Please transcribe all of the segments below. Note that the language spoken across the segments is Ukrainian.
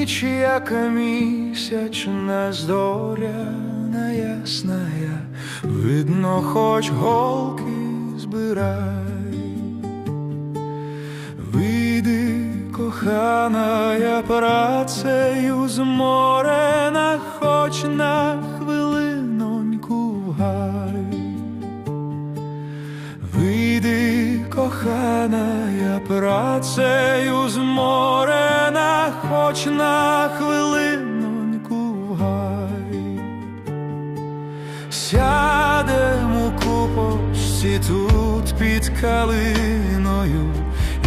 Яка місячна зоря неясная, видно, хоч голки збирай. Вийди, коханая, працею зморена, хоч на працею зморена, хоч на хвилиноньку в гай. Сядемо у купочці тут під калиною,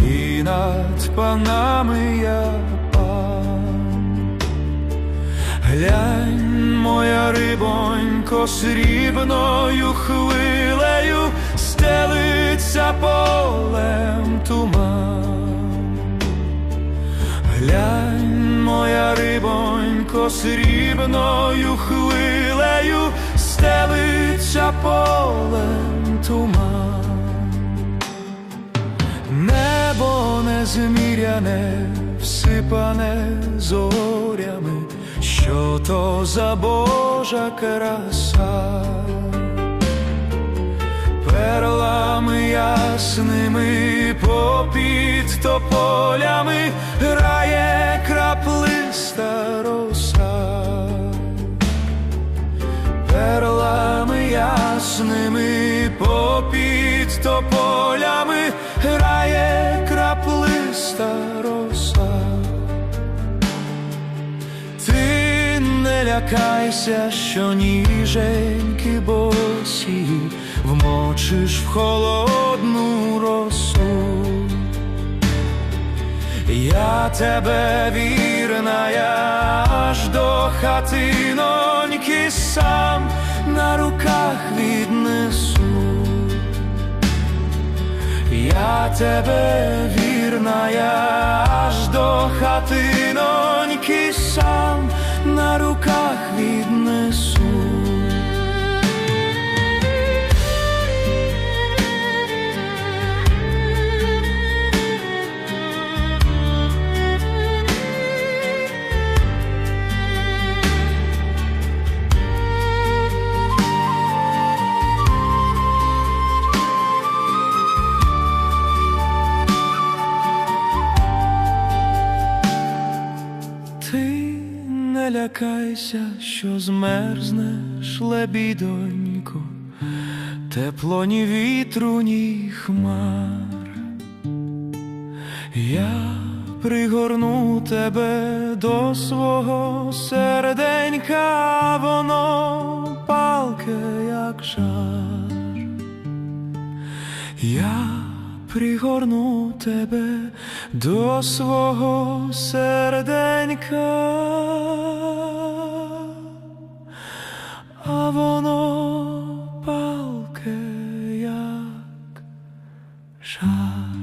і над панами я пан. Глянь, моя рибонько, срібною хвилею стелиться полем туман. Рибонько, срібною хвилею стелиться полем туман. Небо незміряне, всипане зорями, що то за Божа краса, перлами ясними попід тополями грає краплиста роса ясними попід тополями грає краплиста роса. Ти не лякайся, що ніженьки босі вмочиш в холодну росу. Я тебе вірна, я аж до хатиноньки сам на руках віднесу. Я тебе вірна, я аж до хатиноньки сам на руках не лякайся, що змерзнеш, лебідонько, тепло ні вітру, ні хмар. Я пригорну тебе до свого серденька, воно палке, як жар. Я пригорну тебе до свого серденька, а воно палке як жаль.